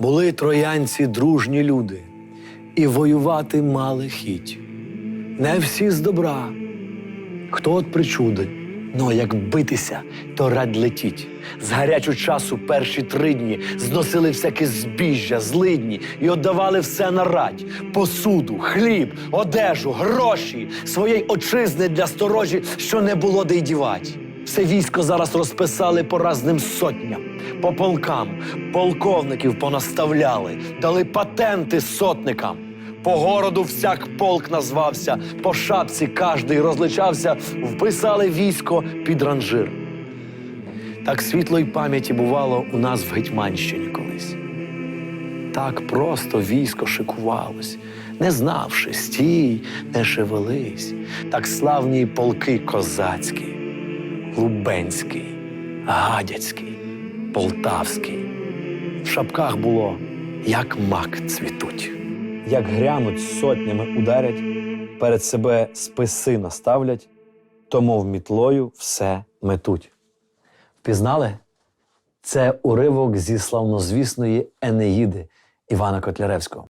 Були троянці дружні люди, і воювати мали хіть. Не всі з добра, хто от причуди. Ну, як битися, то радь летіть. З гарячу часу перші три дні зносили всяке збіжжя, злидні і віддавали все на радь: посуду, хліб, одежу, гроші, своєї отчизни для сторожі, що не було де й дівать. Все військо зараз розписали по разним сотням, по полкам, полковників понаставляли, дали патенти сотникам. По городу всяк полк назвався, по шапці кожний розличався, вписали військо під ранжир. Так світлої пам'яті бувало у нас в Гетьманщині колись. Так просто військо шикувалось, не знавши, стій, не шевелись. Так славні полки козацькі, Лубенський, Гадяцький, Полтавський. В шапках було, як мак цвітуть. Як грянуть сотнями ударять, перед себе списи наставлять, то мов мітлою все метуть. Впізнали? Це уривок зі славнозвісної Енеїди Івана Котляревського.